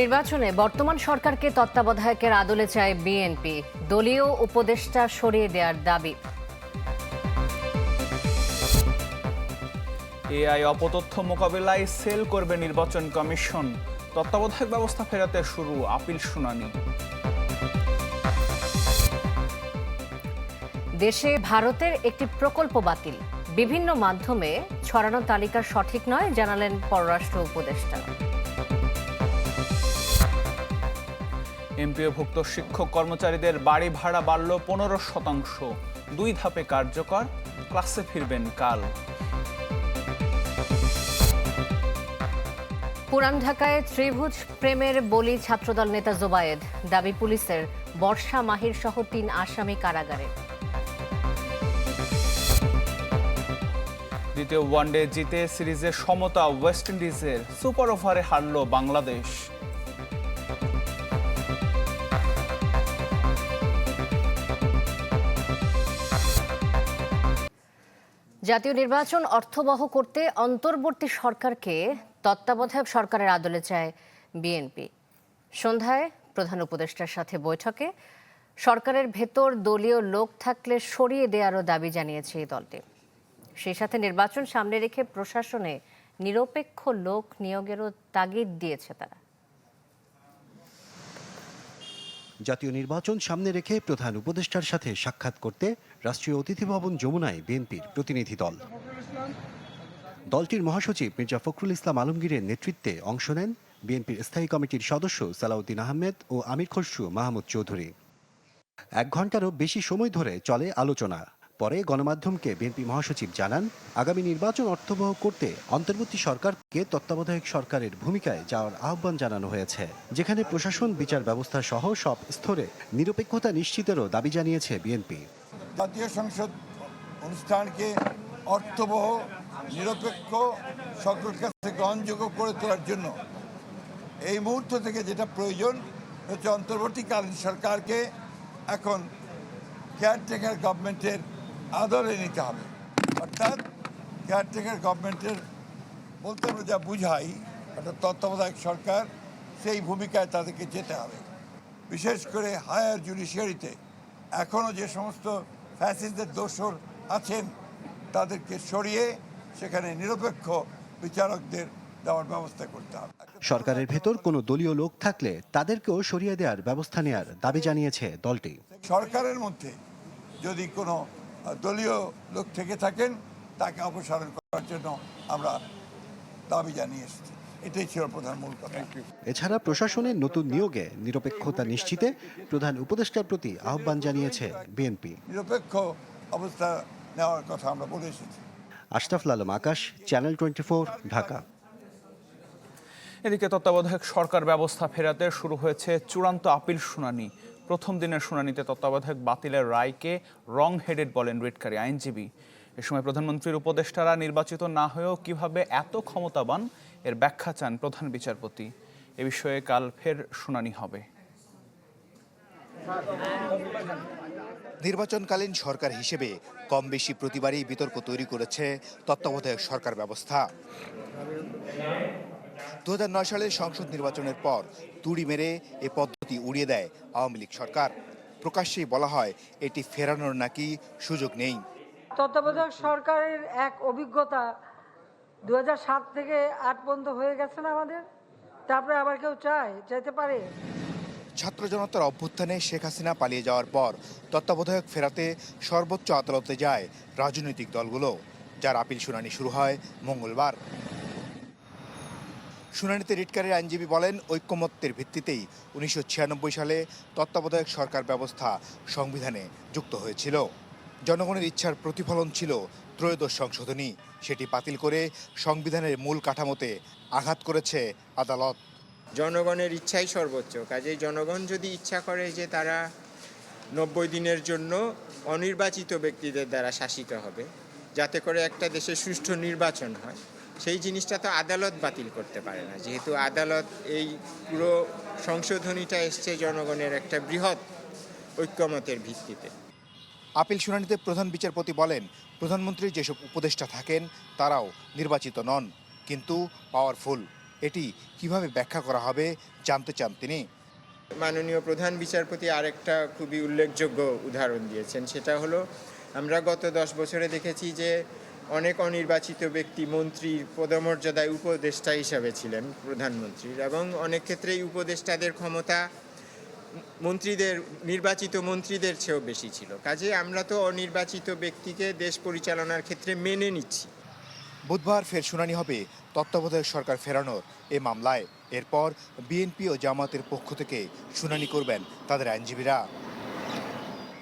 নির্বাচনে বর্তমান সরকারকে তত্ত্বাবধায়কের আদলে চায় বিএনপি। দলীয় উপদেষ্টা সরিয়ে দেওয়ার দাবি। এআই অপতথ্য মোকাবিলায় সেল করবে নির্বাচন কমিশন। তত্ত্বাবধায়ক ব্যবস্থা ফেরাতে শুরু আপিল শুনানি। দেশে ভারতের একটি প্রকল্প বাতিল। বিভিন্ন মাধ্যমে ছড়ানো তালিকা সঠিক নয় জানালেন পররাষ্ট্র উপদেষ্টা। এমপিওভুক্ত শিক্ষক কর্মচারীদের বাড়ি ভাড়া বাড়ল পনেরো শতাংশ। দুই ধাপে কার্যকর ক্লাসে ফিরবেন কাল। পুরান ঢাকায় ত্রিভুজ প্রেমের বলি ছাত্রদল নেতা জোবায়েদ। দাবি পুলিশের বর্ষা মাহির সহ তিন আসামি কারাগারে। দ্বিতীয় ওয়ানডে জিতে সিরিজে সমতা ওয়েস্ট ইন্ডিজের সুপার ওভারে হারল বাংলাদেশ। জাতীয় নির্বাচন অর্থবহ করতে অন্তর্বর্তী সরকারকে তত্ত্বাবধায়ক সরকারের আদলে চায় বিএনপি। সন্ধ্যায় প্রধান উপদেষ্টার সাথে বৈঠকে সরকারের ভেতর দলীয় লোক থাকলে সরিয়ে দেওয়ারও দাবি জানিয়েছে এই দলটি। সেই সাথে নির্বাচন সামনে রেখে প্রশাসনে নিরপেক্ষ লোক নিয়োগেরও তাগিদ দিয়েছে তারা। জাতীয় নির্বাচন সামনে রেখে প্রধান উপদেষ্টার সাথে সাক্ষাৎ করতে রাষ্ট্রীয় অতিথি ভবন যমুনায় বিএনপির প্রতিনিধি দল। দলটির মহাসচিব মির্জা ফখরুল ইসলাম আলমগীরের নেতৃত্বে অংশ নেন বিএনপির স্থায়ী কমিটির সদস্য সালাউদ্দিন আহমেদ ও আমির খসরু মাহমুদ চৌধুরী। এক ঘন্টারও বেশি সময় ধরে চলে আলোচনা। পরে গণমাধ্যমকে বিএনপি মহাসচিব জানান, আগামী নির্বাচন অর্থবহ করতে অন্তর্বর্তী সরকারকে তত্ত্বাবধায়ক সরকারের ভূমিকায় যাওয়ার আহ্বান জানানো হয়েছে, যেখানে প্রশাসন, বিচার ব্যবস্থা সহ সব স্তরে নিরপেক্ষতা নিশ্চিতেরও দাবি জানিয়েছে বিএনপি। জাতীয় সংসদ অনুষ্ঠানকে অর্থবহ, নিরপেক্ষ সকলের কাছে গ্রহণযোগ্য করে তোলার জন্য এই মুহূর্ত থেকে যেটা প্রয়োজন হচ্ছে অন্তর্বর্তীকালীন সরকারকে এখন কেয়ারটেকার গভর্নমেন্টের আদলে নিতে হবে। অর্থাৎ কেয়ারটেকার গভর্নমেন্টের বলতে আমরা যা বুঝাই অর্থাৎ তত্ত্বাবধায়ক সরকার সেই ভূমিকায় তাদেরকে যেতে হবে। বিশেষ করে হায়ার জুডিশিয়ারিতে এখনও যে সমস্ত ফ্যাসিস্টদের দোষর আছেন তাদেরকে সরিয়ে সেখানে নিরপেক্ষ বিচারকদের দেওয়ার ব্যবস্থা করতে হবে। সরকারের ভেতর কোনো দলীয় লোক থাকলে তাদেরকেও সরিয়ে দেওয়ার ব্যবস্থা নেওয়ার দাবি জানিয়েছে দলটি। সরকারের মধ্যে যদি কোনো দলীয় লোক থেকে থাকেন তাকে অপসারণ করার জন্য আমরা দাবি জানিয়ে এসেছি। এটাই ছিল প্রধান মূল কথা। এছাড়া প্রশাসনের নতুন নিয়োগে নিরপেক্ষতা নিশ্চিতে প্রধান উপদেষ্টার প্রতি আহ্বান জানিয়েছে বিএনপি। নিরপেক্ষ অবস্থা নেওয়ার কথা আমরা বলে এসেছি। Ashraful Alam Akash channel twenty Dhaka. এদিকে তত্ত্বাবধায়ক সরকার ব্যবস্থা ফেরাতে শুরু হয়েছে চূড়ান্ত আপিল শুনানি। প্রথম দিনের শুনানিতে তত্ত্বাবধায়ক বাতিলের রায়কে রং হেডেড বলেন রিটকারী আইনজীবী। এ সময় প্রধানমন্ত্রীর উপদেষ্টারা নির্বাচিত না হয়েও কীভাবে এত ক্ষমতাবান এর ব্যাখ্যা চান প্রধান বিচারপতি। এ বিষয়ে কাল ফের শুনানি হবে। নির্বাচনকালীন সরকার হিসেবে কম বেশি প্রতিবারই বিতর্ক তৈরি করেছে তত্ত্বাবধায়ক সরকার ব্যবস্থা। দু সালের সংসদ নির্বাচনের পর তুড়ি মেরে এ পদ্ধতি উড়িয়ে দেয় আওয়ামী লীগ সরকার। প্রকাশ্যেই বলা হয় এটি ফেরানোর নাকি সুযোগ নেই। তত্ত্বাবধায়ক সরকারের এক অভিজ্ঞতা দু থেকে আট পর্যন্ত হয়ে গেছে না আমাদের? তারপরে আবার কেউ চায় চাইতে পারে? ছাত্র জনতার অভ্যুত্থানে শেখ হাসিনা পালিয়ে যাওয়ার পর তত্ত্বাবধায়ক ফেরাতে সর্বোচ্চ আদালতে যায় রাজনৈতিক দলগুলো যার আপিল শুনানি শুরু হয় মঙ্গলবার। শুনানিতে রিটকারের আইনজীবী বলেন, ঐক্যমত্যের ভিত্তিতেই উনিশশো ছিয়ানব্বই সালে তত্ত্বাবধায়ক সরকার ব্যবস্থা সংবিধানে যুক্ত হয়েছিল। জনগণের ইচ্ছার প্রতিফলন ছিল ত্রয়োদশ সংশোধনী। সেটি বাতিল করে সংবিধানের মূল কাঠামোতে আঘাত করেছে আদালত। জনগণের ইচ্ছাই সর্বোচ্চ। কাজেই জনগণ যদি ইচ্ছা করে যে তারা নব্বই দিনের জন্য অনির্বাচিত ব্যক্তিদের দ্বারা শাসিত হবে, যাতে করে একটা দেশে সুষ্ঠু নির্বাচন হয়। সেই জিনিসটা তো আদালত বাতিল করতে পারে না। যেহেতু আদালত এই পুরো সংশোধনীটা এসছে জনগণের একটা বৃহৎ ঐক্যমতের ভিত্তিতে। আপিল শুনানিতে প্রধান বিচারপতি বলেন প্রধানমন্ত্রীর যেসব উপদেষ্টা থাকেন তারাও নির্বাচিত নন কিন্তু পাওয়ারফুল। এটি কীভাবে ব্যাখ্যা করা হবে জানতে চান তিনি। মাননীয় প্রধান বিচারপতি আরেকটা খুবই উল্লেখযোগ্য উদাহরণ দিয়েছেন। সেটা হলো আমরা গত দশ বছরে দেখেছি যে অনেক অনির্বাচিত ব্যক্তি মন্ত্রীর পদমর্যাদায় উপদেষ্টা হিসাবে ছিলেন প্রধানমন্ত্রীর এবং অনেক ক্ষেত্রেই উপদেষ্টাদের ক্ষমতা মন্ত্রীদের, নির্বাচিত মন্ত্রীদের চেয়েও বেশি ছিল। কাজে আমরা তো অনির্বাচিত ব্যক্তিকে দেশ পরিচালনার ক্ষেত্রে মেনে নিচ্ছি। বুধবার ফের শুনানি হবে। তত্ত্বাবধায়ক সরকার ফেরানোর এ মামলায়। এরপর বিএনপি ও জামাতের পক্ষ থেকে শুনানি করবেন তাদের আইনজীবীরা।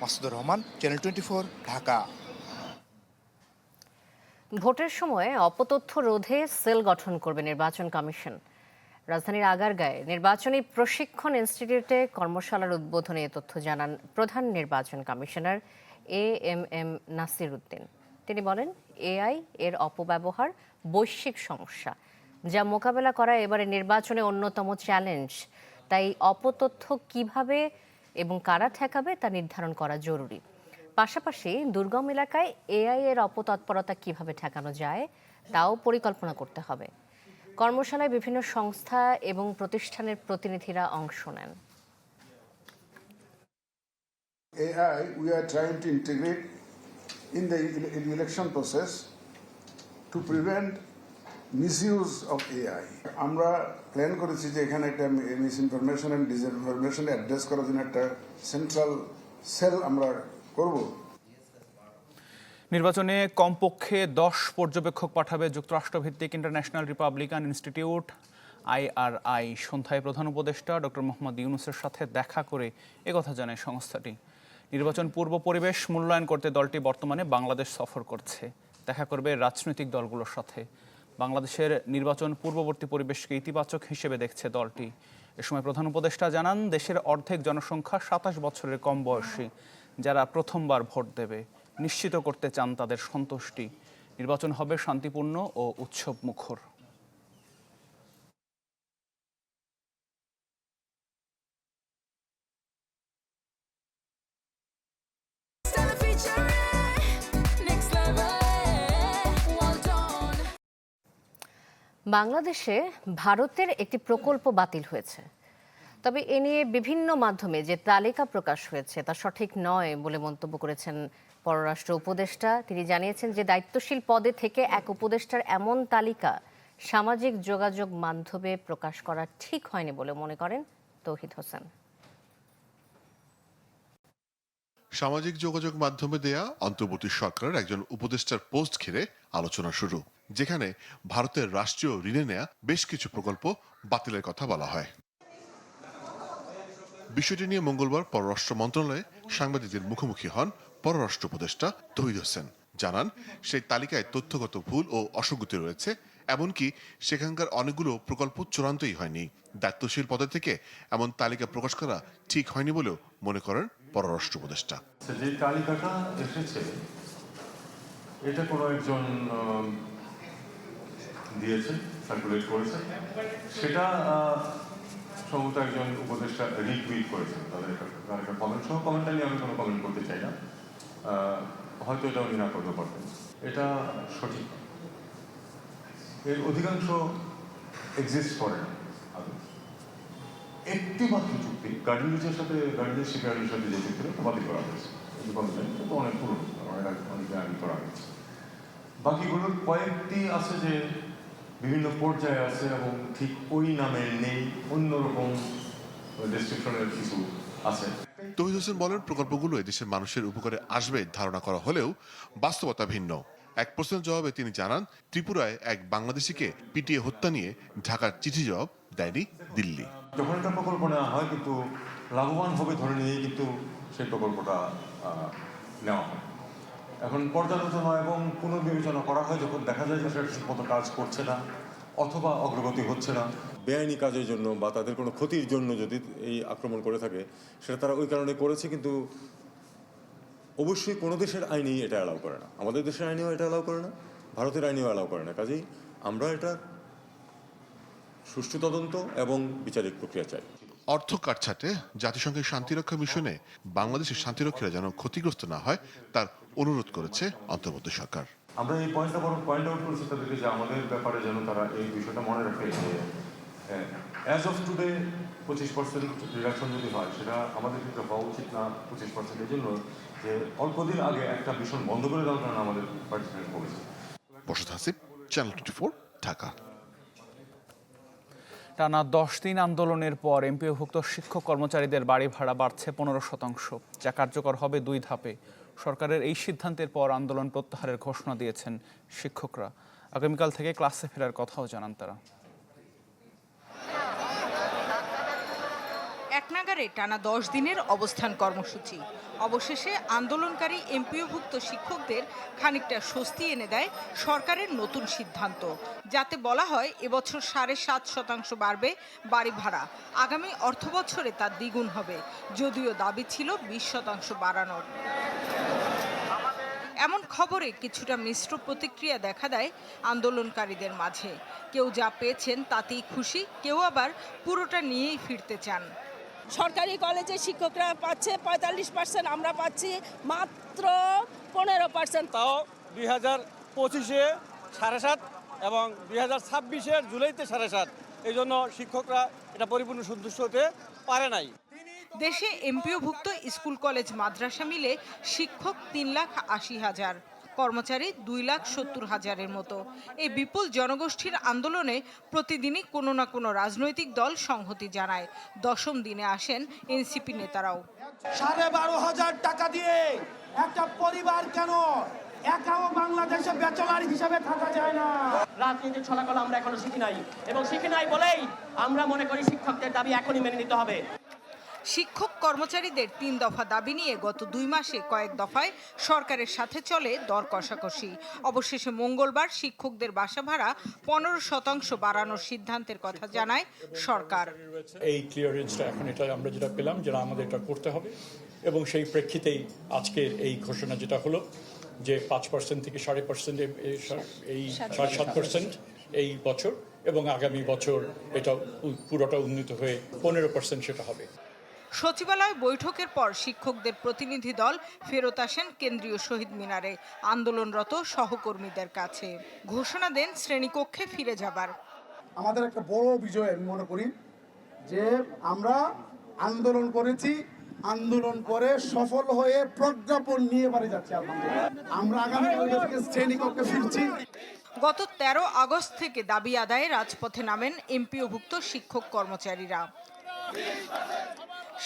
Masudur Rahman channel twenty Dhaka. ভোটের সময় অপতথ্য রোধে সেল গঠন করবে নির্বাচন কমিশন। রাজধানীর আগারগাঁয়ে নির্বাচনী প্রশিক্ষণ ইনস্টিটিউটে কর্মশালার উদ্বোধনে তথ্য জানান প্রধান নির্বাচন commissioner A M M Nasir Uddin তিনি বলেন এআই এর অপব্যবহার বৈশ্বিক সমস্যা, যা মোকাবেলা করা এবারে নির্বাচনে অন্যতম চ্যালেঞ্জ। তাই অপতথ্য কীভাবে এবং কারা ঠেকাবে তা নির্ধারণ করা জরুরি। পাশাপাশি দুর্গম এলাকায় এআই এর অপতৎপরতা কীভাবে ঠেকানো যায়, তাও পরিকল্পনা করতে হবে কর্মশালায় বিভিন্ন সংস্থা এবং প্রতিষ্ঠানের প্রতিনিধিরা অংশ নেন trying to integrate in the ele- in the election process to prevent misuse of AI. আমরা প্ল্যান করেছি যে এখানে একটা misinformation and disinformation address করার জন্য একটা সেন্ট্রাল সেল আমরা করব? নির্বাচনে কমপক্ষে দশ পর্যবেক্ষক পাঠাবে যুক্তরাষ্ট্রভিত্তিক ইন্টারন্যাশনাল রিপাবলিকান ইনস্টিটিউট, আইআরআই। সন্ধ্যায় প্রধান উপদেষ্টা ডক্টর মোহাম্মদ ইউনুসের সাথে দেখা করে একথা জানায় সংস্থাটি। নির্বাচন পূর্ব পরিবেশ মূল্যায়ন করতে দলটি বর্তমানে বাংলাদেশ সফর করছে। দেখা করবে রাজনৈতিক দলগুলোর সাথে। বাংলাদেশের নির্বাচন পূর্ববর্তী পরিবেশকে ইতিবাচক হিসেবে দেখছে দলটি। এ সময় প্রধান উপদেষ্টা জানান, দেশের অর্ধেক জনসংখ্যা সাতাশ বছরের কম বয়সী। যারা প্রথমবার ভোট দেবে, নিশ্চিত করতে চান তাদের সন্তুষ্টি। নির্বাচন হবে শান্তিপূর্ণ ও উৎসব মুখর। বাংলাদেশে ভারতের একটি প্রকল্প বাতিল হয়েছে। তবে এ নিয়ে বিভিন্ন মাধ্যমে যে তালিকা প্রকাশ হয়েছে তা সঠিক নয় বলে মন্তব্য করেছেন পররাষ্ট্র উপদেষ্টা। তিনি জানিয়েছেন যে দায়িত্বশীল পদে থেকে এক উপদেষ্টার এমন তালিকা সামাজিক যোগাযোগ মাধ্যমে প্রকাশ করা ঠিক হয়নি বলে মনে করেন তৌহিদ হোসেন। সামাজিক যোগাযোগ মাধ্যমে দেয়া অন্তর্বর্তী সরকারের একজন উপদেষ্টার পোস্ট ঘিরে আলোচনা শুরু, যেখানে ভারতের রাষ্ট্রীয় ঋণে নেয়া বেশ কিছু প্রকল্প বাতিলের কথা বলা হয়। বিষয়টি নিয়ে মঙ্গলবার পররাষ্ট্র মন্ত্রণালয়ে সাংবাদিকদের মুখোমুখি হন পররাষ্ট্র উপদেষ্টা তহিদ হোসেন। জানান সেই তালিকায় তথ্যগত ভুল ও অসঙ্গতি রয়েছে এমনকি সেখানকার অনেকগুলো প্রকল্প চূড়ান্তই হয়নি। দায়িত্বশীল পদে থেকে এমন তালিকা প্রকাশ করা ঠিক হয়নি বলেও মনে করেন পররাষ্ট্র উপদেষ্টা। আচ্ছা, যে তালিকাটা এসেছে এটা কোনো একজন দিয়েছে সার্কুলেট করেছে? সেটা সম্ভবত একজন উপদেষ্টা রিটুইট করেছেন। তাদের একটা একটা কমেন্ট সহ কমেন্টটা নিয়ে আমি কোনো কমেন্ট করতে চাই না। হয়তো এটা উনি না করতে পারতেন। এটা সঠিক এর অধিকাংশ এক্সিস্ট করে না। একটি মাত্র চুক্তি গার্ডেনিজের সাথে গার্ডেনের শিকারের সাথে যে চুক্তিটা বাতিল করা হয়েছে। জানি কিন্তু অনেক পুরনো অনেক অনেক আগে করা হয়েছে। বাকিগুলোর কয়েকটি আছে যে বিভিন্ন পর্যায়ে আছে এবং ঠিক ওই নামে নেই অন্যরকম ডেসক্রিপশনের কিছু আছে। তহিদ হোসেন বলেন প্রকল্পগুলো দেশের মানুষের উপকারে আসবে ধারণা করা হলেও বাস্তবতা ভিন্ন। এক প্রশ্নের জবাবে তিনি জানান ত্রিপুরায় এক বাংলাদেশিকে পিটিয়ে হত্যা নিয়ে ঢাকার চিঠি জবাব দেয়নি দিল্লি। যখন একটা প্রকল্প নেওয়া হয় কিন্তু লাভবান হবে ধরে নিয়ে কিন্তু সেই প্রকল্পটা নেওয়া হয়। এখন পর্যালোচনা এবং পুনর্বিবেচনা করা হয় যখন দেখা যায় যে সেটা ঠিকমতো কাজ করছে না, অথবা অগ্রগতি হচ্ছে না। বেআইনি কাজের জন্য বা তাদের কোনো ক্ষতির জন্য যদি এই আক্রমণ করে থাকে, সেটা তারা ওই কারণে করেছে কিন্তু অবশ্যই কোনো দেশের আইনেই এটা অ্যালাউ করে না। আমাদের দেশের আইনেও এটা অ্যালাউ করে না, ভারতের আইনেও অ্যালাউ করে না। কাজেই আমরা এটা সুষ্ঠু তদন্ত এবং বিচারিক প্রক্রিয়া চাই। অর্থ কাটছাটে জাতিসংঘের শান্তিরক্ষা মিশনে বাংলাদেশের শান্তিরক্ষীরা যেন ক্ষতিগ্রস্ত না হয় তার অনুরোধ করেছে অন্তর্বর্তী সরকার। আমরা এই পয়েন্টটা বড় পয়েন্ট আউট করেছি তাদেরকে যে আমাদের ব্যাপারে যেন তারা এই বিষয়টা মনে রাখে যে অ্যাজ অফ টুডে পঁচিশ পার্সেন্ট রিডাকশন যদি হয় সেটা আমাদের ক্ষেত্রে হওয়া উচিত না পঁচিশ পার্সেন্টের জন্য যে অল্প দিন আগে একটা ভীষণ বন্ধ করে দেওয়ার কারণে আমাদের পার্টিসিপেট করেছে বসত হাসিব চ্যানেল টোয়েন্টি ঢাকা। টানা দশ দিন আন্দোলনের পর এমপিওভুক্ত শিক্ষক কর্মচারীদের বাড়ি ভাড়া বাড়ছে পনেরো শতাংশ, যা কার্যকর হবে দুই ধাপে। সরকারের এই সিদ্ধান্তের পর আন্দোলন প্রত্যাহারের ঘোষণা দিয়েছেন শিক্ষকরা। আগামীকাল থেকে ক্লাসে ফেরার কথাও জানান তারা। নাগারে টানা দশ দিনের অবস্থান কর্মসূচি। অবশেষে আন্দোলনকারী এমপিওভুক্ত শিক্ষকদের খানিকটা স্বস্তি এনে দেয় সরকারের নতুন সিদ্ধান্ত। যাতে বলা হয়, এবছর সাড়ে সাত শতাংশ বাড়বে বাড়ি ভাড়া। আগামী অর্থবছরে তা দ্বিগুণ হবে, যদিও দাবি ছিল বিশ শতাংশ বাড়ানোর। এমন খবরে কিছুটা মিশ্র প্রতিক্রিয়া দেখা দেয় আন্দোলনকারীদের মাঝে। কেউ যা পেয়েছেন তাতেই খুশি, কেউ আবার পুরোটা নিয়েই ফিরতে চান। সরকারি কলেজে শিক্ষকরা পাচ্ছে পঁয়তাল্লিশ পার্সেন্ট আমরা পাচ্ছি মাত্র পনেরো পার্সেন্ট তাও দুই হাজার পঁচিশে সাড়ে সাত এবং দুই হাজার ছাব্বিশের জুলাইতে সাড়ে সাত। এই জন্য শিক্ষকরা এটা পরিপূর্ণ সন্তুষ্ট হতে পারে নাই। দেশে এমপিওভুক্ত স্কুল কলেজ মাদ্রাসা মিলে শিক্ষক তিন লাখ আশি হাজার। কর্মচারী দুই লাখ সত্তর হাজারের মতো। এই বিপুল জনগোষ্ঠীর আন্দোলনে প্রতিদিনই কোনো না কোনো রাজনৈতিক দল সংহতি জানায়। দশম দিনে আসেন এনসিপি নেতারাও। সাড়ে বারো হাজার টাকা দিয়ে একটা পরিবার কেন একাও বাংলাদেশে ব্যাচলার হিসাবে থাকা যায় না? রাজনীতির ছলাকল আমরা এখনও শিখি নাই। এবং শিখি নাই বলেই আমরা মনে করি শিক্ষকদের দাবি এখনই মেনে নিতে হবে। শিক্ষক কর্মচারীদের তিন দফা দাবি নিয়ে গত দুই মাসে কয়েক দফায় সরকারের সাথে চলে দর কষাকষি। অবশেষে মঙ্গলবার শিক্ষকদের বাসা ভাড়া পনেরো শতাংশ বাড়ানোর সিদ্ধান্তের কথা জানায় সরকার। এই ক্লিয়ারেন্সটা এখন এটা আমরা যেটা পেলাম যেটা আমাদের এটা করতে হবে এবং সেই প্রেক্ষিতেই আজকের এই ঘোষণা যেটা হলো যে পাঁচ পার্সেন্ট থেকে সাড়ে পার্সেন্ট এই সাড়ে সাত পার্সেন্ট এই বছর এবং আগামী বছর এটা পুরোটা উন্নীত হয়ে পনেরো পার্সেন্ট সেটা হবে। সচিবালয় বৈঠকের পর শিক্ষকদের প্রতিনিধি দল ফেরত আসেন কেন্দ্রীয় শহীদ মিনারে। আন্দোলনরত সহকর্মীদের কাছে। ঘোষণা দেন শ্রেণীকক্ষে ফিরে যাবার। আমাদের একটা বড় বিজয় আমি মনে করি যে আমরা আন্দোলন করেছি আন্দোলন করে সফল হয়ে প্রজ্ঞাপন নিয়ে বাড়ি যাচ্ছি আমরা থেকে শ্রেণীকক্ষে ফিরছি। গত ১৩ আগস্ট থেকে দাবি আদায়ে রাজপথে নামেন এমপিওভুক্ত শিক্ষক কর্মচারীরা।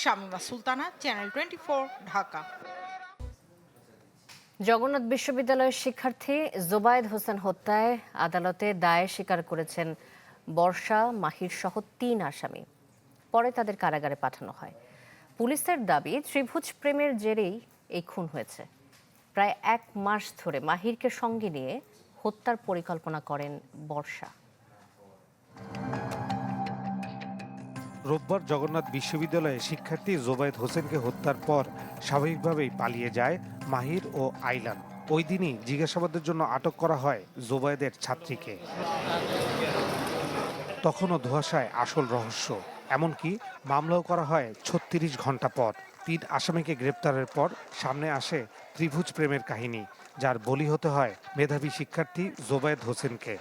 Shamima Sultana channel twenty Dhaka. Jagannath বিশ্ববিদ্যালয়ের শিক্ষার্থী জোবায়েদ হোসেন হত্যায় আদালতে দায় স্বীকার করেছেন বর্ষা মাহির সহ তিন আসামি। পরে তাদের কারাগারে পাঠানো হয়। পুলিশের দাবি, ত্রিভুজ প্রেমের জেরেই এই খুন হয়েছে। প্রায় এক মাস ধরে মাহিরকে সঙ্গে নিয়ে হত্যার পরিকল্পনা করেন বর্ষা। রোববার জগন্নাথ বিশ্ববিদ্যালয়ে শিক্ষার্থী জোবায়দ হোসেনকে হত্যার পর স্বাভাবিকভাবেই পালিয়ে যায় মাহির ও আইলান। ওই দিনই জিজ্ঞাসাবাদের জন্য আটক করা হয় জোবায়দের ছাত্রীকে। তখনও ধোয়াশায় আসল রহস্য। এমনকি মামলাও করা হয় ছত্রিশ ঘণ্টা পর। তিন আসামিকে গ্রেপ্তারের পর সামনে আসে ত্রিভুজ প্রেমের কাহিনী, যার বলি হতে হয় মেধাবী শিক্ষার্থী জোবায়েদ হোসেনকে।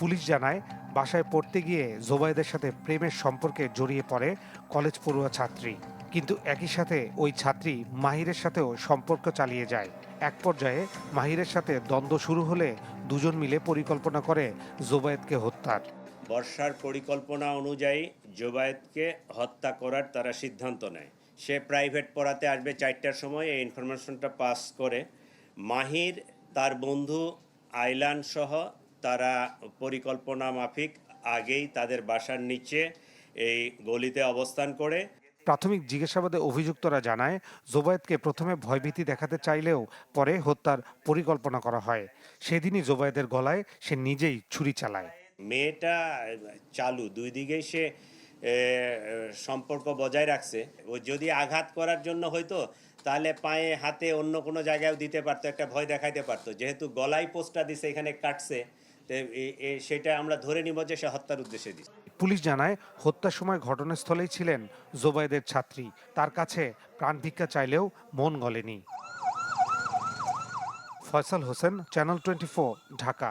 পুলিশ জানায় বাসায় পড়তে গিয়ে জোবায়েদের সাথে প্রেমের সম্পর্কে জড়িয়ে পড়ে কলেজ পড়ুয়া ছাত্রী। কিন্তু একই সাথে ওই ছাত্রী মাহিরের সাথেও সম্পর্ক চালিয়ে যায়। এক পর্যায়ে মাহিরের সাথে দ্বন্দ্ব শুরু হলে দুজন মিলে পরিকল্পনা করে জোবায়েদকে হত্যার। বর্ষার পরিকল্পনা অনুযায়ী জোবায়েতকে হত্যা করার তারা সিদ্ধান্ত নেয়। সে প্রাইভেট পড়াতে আসবে চারটার সময়, এই ইনফরমেশনটা পাস করে। মাহির, তার বন্ধু, আইলান সহ তারা পরিকল্পনা মাফিক আগেই তাদের বাসার নিচে এই গলিতে অবস্থান করে। প্রাথমিক জিজ্ঞাসাবাদে অভিযুক্তরা জানায় জোবায়েদকে প্রথমে ভয়ভীতি দেখাতে চাইলেও পরে হত্যার পরিকল্পনা করা হয়। সেদিনই জোবায়েদের গলায় সে নিজেই ছুরি চালায়। মেয়েটা চালু দুই দিকেই সে সম্পর্ক বজায় রাখছে। ও যদি আঘাত করার জন্য হয়তো তাহলে পায়ে হাতে অন্য কোনো জায়গায়ও দিতে পারতো একটা ভয় দেখাইতে পারতো। যেহেতু গলায় পোস্টটা দিছে এখানে কাটছে। সেটা আমরা ধরে নিব যে সে হত্যার উদ্দেশ্যে দিচ্ছে পুলিশ জানায়, হত্যার সময় ঘটনাস্থলেই ছিলেন জোবায়েদের ছাত্রী। তার কাছে প্রাণ ভিক্ষা চাইলেও মন গলেনি। Faisal Hossain, channel twenty Dhaka.